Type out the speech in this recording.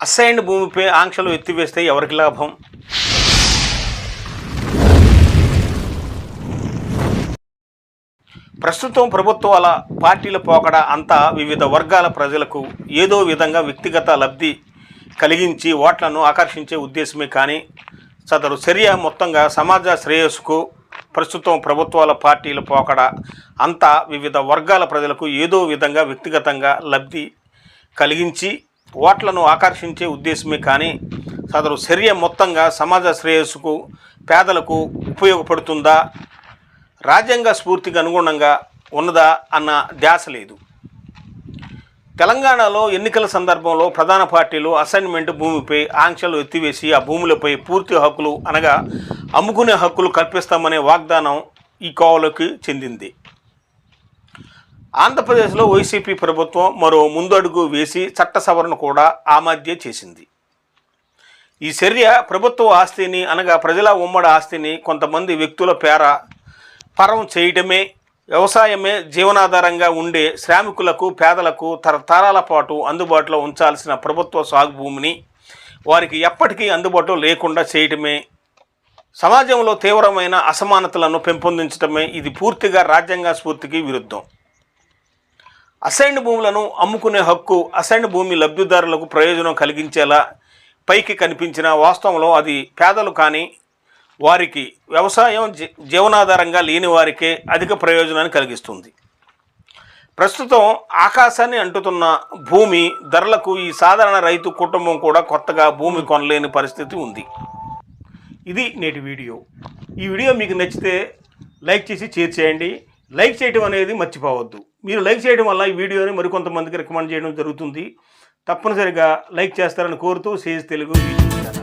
Assigned భూమిపై ఆంక్షలు ఎత్తివేస్తే ఎవరికి లాభం? ప్రస్తుతం ప్రభుత్వాల పార్టీల పోకడ అంతా వివిధ వర్గాల ప్రజలకు ఏదో విధంగా వ్యక్తిగత లబ్ధి కలిగించి ఓట్లను ఆకర్షించే ఉద్దేశమే కానీ సదరు చర్య మొత్తంగా సమాజ శ్రేయస్సుకు ప్రస్తుతం ప్రభుత్వాల పార్టీల పోకడ అంతా వివిధ వర్గాల ప్రజలకు ఏదో విధంగా వ్యక్తిగతంగా లబ్ధి కలిగించి ఓట్లను ఆకర్షించే ఉద్దేశమే కానీ సదరు చర్య మొత్తంగా సమాజ శ్రేయస్సుకు పేదలకు ఉపయోగపడుతుందా? రాజ్యాంగ స్ఫూర్తికి అనుగుణంగా ఉన్నదా అన్న ధ్యాస లేదు. తెలంగాణలో ఎన్నికల సందర్భంలో ప్రధాన పార్టీలు అసైన్మెంట్ భూమిపై ఆంక్షలు ఎత్తివేసి ఆ భూములపై పూర్తి హక్కులు అనగా అమ్ముకునే హక్కులు కల్పిస్తామనే వాగ్దానం ఈ కోవలోకి చెందింది. ఆంధ్రప్రదేశ్లో వైసీపీ ప్రభుత్వం మరో ముందడుగు వేసి చట్ట సవరణ కూడా ఆ మధ్య చేసింది. ఈ చర్య ప్రభుత్వ ఆస్తిని అనగా ప్రజల ఉమ్మడి ఆస్తిని కొంతమంది వ్యక్తుల పేర పరం చేయటమే వ్యవసాయమే జీవనాధారంగా ఉండే శ్రామికులకు పేదలకు తరతరాల పాటు అందుబాటులో ఉంచాల్సిన ప్రభుత్వ సాగు భూమిని వారికి ఎప్పటికీ అందుబాటులో లేకుండా చేయటమే సమాజంలో తీవ్రమైన అసమానతలను పెంపొందించడమే ఇది పూర్తిగా రాజ్యాంగ స్ఫూర్తికి విరుద్ధం. అసైన్డ్ భూములను అమ్ముకునే హక్కు అసైన్డ్ భూమి లబ్ధిదారులకు ప్రయోజనం కలిగించేలా పైకి కనిపించిన వాస్తవంలో అది పేదలు కానీ వారికి వ్యవసాయం జీ జీవనాధారంగా లేని వారికే అధిక ప్రయోజనాన్ని కలిగిస్తుంది. ప్రస్తుతం ఆకాశాన్ని అంటుతున్న భూమి ధరలకు ఈ సాధారణ రైతు కుటుంబం కూడా కొత్తగా భూమి కొనలేని పరిస్థితి ఉంది. ఇది నేటి వీడియో. ఈ వీడియో మీకు నచ్చితే లైక్ చేసి షేర్ చేయండి. లైక్ చేయటం అనేది మర్చిపోవద్దు. మీరు లైక్ చేయడం వల్ల ఈ వీడియోని మరికొంతమందికి రికమెండ్ చేయడం జరుగుతుంది. తప్పనిసరిగా లైక్ చేస్తారని కోరుతూ సేజ్ తెలుగు యూట్యూబ్ ఛానల్.